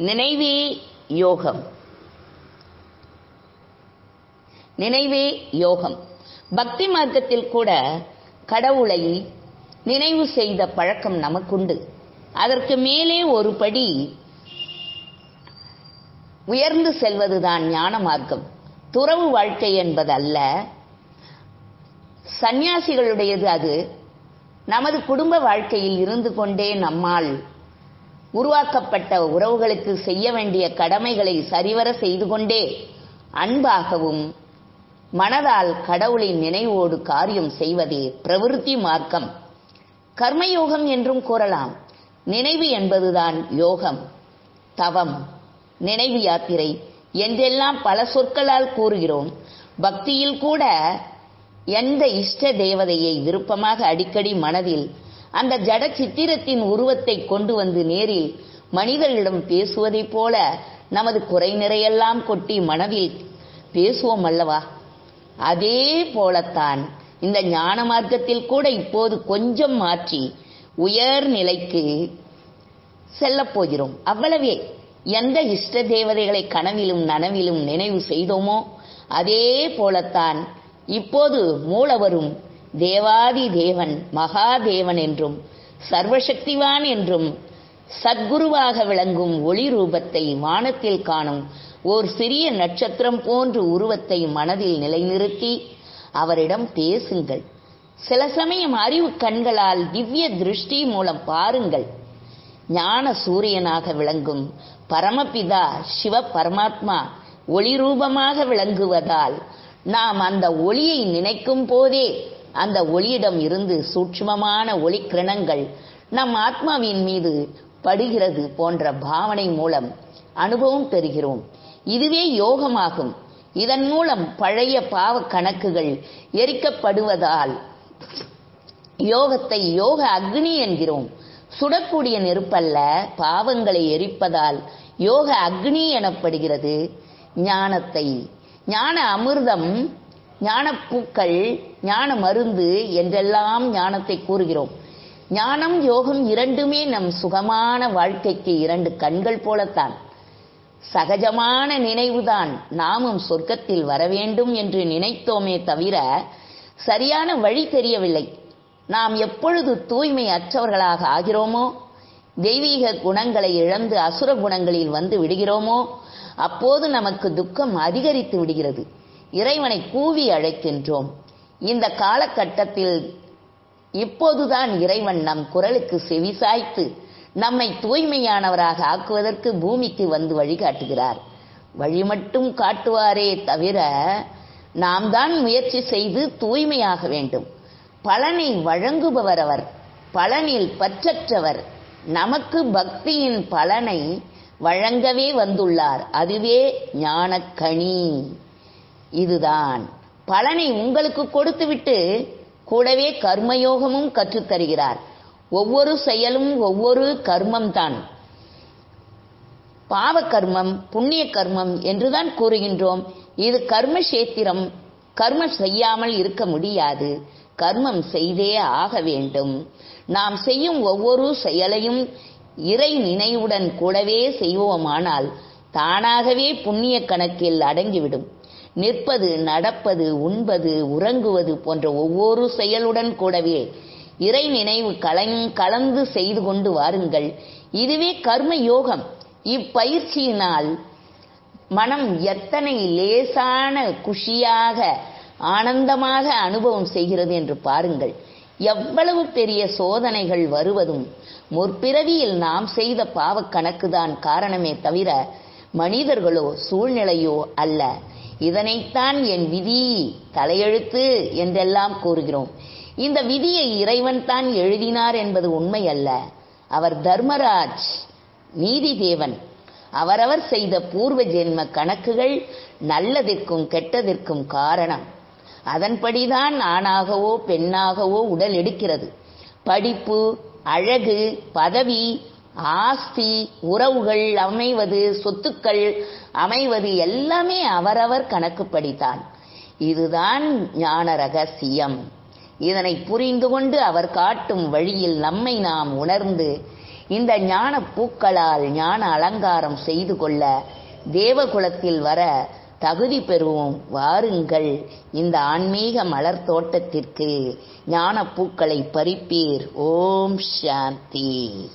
நினைவே யோகம். நினைவே யோகம். பக்தி மார்க்கத்தில் கூட கடவுளை நினைவு செய்த பழக்கம் நமக்குண்டு. அதற்கு மேலே ஒரு படி உயர்ந்து செல்வதுதான் ஞான மார்க்கம். துறவு வாழ்க்கை என்பதல்ல. சந்நியாசிகளுடையது அது. நமது குடும்ப வாழ்க்கையில் இருந்து கொண்டே நம்மால் உருவாக்கப்பட்ட உறவுகளுக்கு செய்ய வேண்டிய கடமைகளை சரிவர செய்து கொண்டே அன்பாகவும் மனதால் கடவுளின் நினைவோடு காரியம் செய்வதே பிரவிற்த்தி மார்க்கம். கர்மயோகம் என்றும் கூறலாம். நினைவு என்பதுதான் யோகம். தவம் நினைவு யாத்திரை என்றெல்லாம் பல சொற்களால் கூறுகிறோம். பக்தியில் கூட எந்த இஷ்ட தேவதையை விருப்பமாக அடிக்கடி மனதில் அந்த ஜட சித்திரத்தின் உருவத்தை கொண்டு வந்து நேரில் மனிதர்களிடம் பேசுவதைப் போல நமது குறை நிறையெல்லாம் கொட்டி மனதில் பேசுவோம் அல்லவா? அதே போலத்தான் இந்த ஞான மார்க்கத்தில் கூட இப்போது கொஞ்சம் மாற்றி உயர் நிலைக்கு செல்லப் போகிறோம். அவ்வளவே. எந்த இஷ்ட தேவதைகளை கனவிலும் நனவிலும் நினைவு செய்தோமோ அதே போலத்தான் இப்போது மூலவரும் தேவாதி தேவன் மகாதேவன் என்றும் சர்வசக்திவான் என்றும் சத்குருவாக விளங்கும் ஒளி ரூபத்தை வானத்தில் காணும் ஓர் சிறிய நட்சத்திரம் போன்று உருவத்தை மனதில் நிலைநிறுத்தி அவரிடம் பேசுங்கள். சில சமயம் அறிவு கண்களால் திவ்ய திருஷ்டி மூலம் பாருங்கள். ஞான சூரியனாக விளங்கும் பரமபிதா சிவ பரமாத்மா ஒளி ரூபமாக விளங்குவதால் நாம் அந்த ஒளியை நினைக்கும் போதே அந்த ஒளியிடம் இருந்து சூட்சுமமான ஒளி கிரணங்கள் நம் ஆத்மாவின் மீது படுகிறது போன்ற பாவனை மூலம் அனுபவம் பெறுகிறோம். இதுவே யோகமாகும். இதன் மூலம் பழைய பாவ கணக்குகள் எரிக்கப்படுவதால் யோகத்தை யோக அக்னி என்கிறோம். சுடக்கூடிய நெருப்பல்ல பாவங்களை எரிப்பதால் யோக அக்னி எனப்படுகிறது. ஞானத்தை ஞான அமிர்தம் ஞான பூக்கள் ஞான மருந்து என்றெல்லாம் ஞானத்தை கூறுகிறோம். ஞானம் யோகம் இரண்டுமே நம் சுகமான வாழ்க்கைக்கு இரண்டு கண்கள் போலத்தான். சகஜமான நினைவுதான் நாமும் சொர்க்கத்தில் வரவேண்டும் என்று நினைத்தோமே தவிர சரியான வழி தெரியவில்லை. நாம் எப்பொழுது தூய்மை அற்றவர்களாக ஆகிறோமோ தெய்வீக குணங்களை இழந்து அசுர குணங்களில் வந்து விடுகிறோமோ அப்போது நமக்கு துக்கம் அதிகரித்து விடுகிறது. இறைவனை கூவி அழைக்கின்றோம். இந்த காலகட்டத்தில் இப்போதுதான் இறைவன் நம் குரலுக்கு செவிசாய்த்து நம்மை தூய்மையானவராக ஆக்குவதற்கு பூமிக்கு வந்து வழிகாட்டுகிறார் வழி மட்டும் காட்டுவாரே தவிர நாம் தான் முயற்சி செய்து தூய்மையாக வேண்டும். பலனை வழங்குபவர் அவர் பலனில் பற்றற்றவர். நமக்கு பக்தியின் பலனை வழங்கவே வந்துள்ளார். அதுவே ஞானக்கணி இதுதான். பலனை உங்களுக்கு கொடுத்துவிட்டு கூடவே கர்மயோகமும் கற்றுத்தருகிறார். ஒவ்வொரு செயலும் ஒவ்வொரு கர்மம் தான் பாவ கர்மம் புண்ணிய கர்மம் என்றுதான் கூறுகின்றோம். இது கர்ம சேத்திரம் கர்மம் செய்யாமல் இருக்க முடியாது. கர்மம் செய்தே ஆக வேண்டும். நாம் செய்யும் ஒவ்வொரு செயலையும் இறை நினைவுடன் கூடவே செய்வோமானால் தானாகவே புண்ணிய கணக்கில் அடங்கிவிடும். நிற்பது நடப்பது உண்பது உறங்குவது போன்ற ஒவ்வொரு செயலுடன் கூடவே இறை நினைவு கலங் கலந்து செய்து கொண்டு வாருங்கள். இதுவே கர்ம யோகம். இப்பயிற்சியினால் மனம் எத்தனை லேசான குஷியாக ஆனந்தமாக அனுபவம் செய்கிறது என்று பாருங்கள். எவ்வளவு பெரிய சோதனைகள் வருவதும் முற்பிறவியில் நாம் செய்த பாவக்கணக்குதான் காரணமே தவிர மனிதர்களோ சூழ்நிலையோ அல்ல. இதனைத்தான் என் விதி தலையெழுத்து என்றெல்லாம் கூறுகிறோம். இந்த விதியை இறைவன் தான் எழுதினார் என்பது உண்மை அல்ல. அவர் தர்மராஜ் நீதி தேவன். அவரவர் செய்த பூர்வ ஜென்ம கணக்குகள் நல்லதிற்கும் கெட்டதிற்கும் காரணம். அதன்படிதான் ஆணாகவோ பெண்ணாகவோ உடல் எடுக்கிறது. படிப்பு அழகு பதவி ஆஸ்தி உறவுகள் அமைவது சொத்துக்கள் அமைவது எல்லாமே அவரவர் கணக்குப்படித்தான். இதுதான் ஞான ரகசியம். இதனை புரிந்து கொண்டு அவர் காட்டும் வழியில் நம்மை நாம் உணர்ந்து இந்த ஞான பூக்களால் ஞான அலங்காரம் செய்து கொள்ள தேவகுலத்தில் வர தகுதி பெறுவோம். வாருங்கள் இந்த ஆன்மீக மலர் தோட்டத்திற்கு ஞான பூக்களை பறிப்பீர். ஓம் சாந்தி.